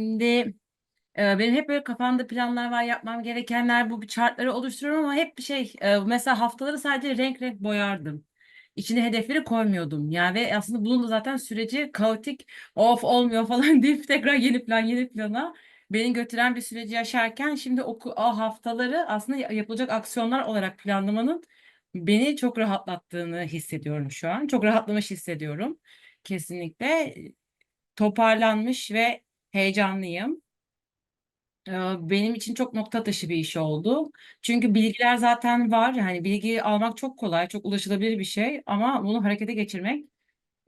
Şimdi e, benim hep böyle kafamda planlar var, yapmam gerekenler, bu chartları oluşturuyorum ama hep bir şey, e, mesela haftaları sadece renk renk boyardım. İçine hedefleri koymuyordum. Yani ve aslında bunun da zaten süreci kaotik, of olmuyor falan deyip tekrar yeni plan, yeni plana beni götüren bir süreci yaşarken şimdi o, o haftaları aslında ya- yapılacak aksiyonlar olarak planlamanın beni çok rahatlattığını hissediyorum şu an. Çok rahatlamış hissediyorum. Kesinlikle toparlanmış ve heyecanlıyım. Ee, Benim için çok nokta atışı bir iş oldu. Çünkü bilgiler zaten var. Yani bilgi almak çok kolay, çok ulaşılabilir bir şey ama bunu harekete geçirmek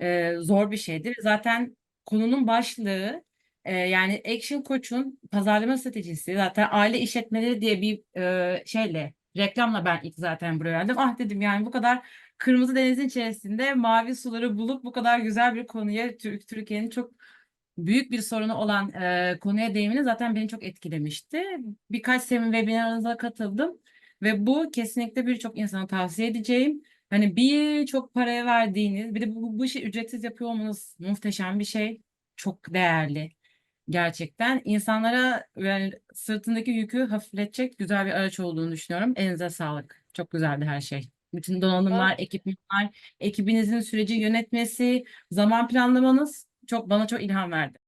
e, zor bir şeydir. Zaten konunun başlığı e, yani Action Coach'un pazarlama stratejisi zaten aile işletmeleri diye bir e, şeyle reklamla ben ilk zaten buraya geldim. Ah dedim yani bu kadar kırmızı denizin içerisinde mavi suları bulup bu kadar güzel bir konuya Türk Türkiye'nin çok büyük bir sorunu olan e, konuya değimini zaten beni çok etkilemişti. Birkaç semin webinarınıza katıldım ve bu kesinlikle birçok insana tavsiye edeceğim. Hani birçok paraya verdiğiniz, bir de bu, bu işi ücretsiz yapıyor olmanız muhteşem bir şey. Çok değerli. Gerçekten insanlara yani sırtındaki yükü hafifletecek güzel bir araç olduğunu düşünüyorum. Elinize sağlık. Çok güzeldi her şey. Bütün donanımlar, ekipmanlar, ekibinizin süreci yönetmesi, zaman planlamanız çok bana çok ilham verdi.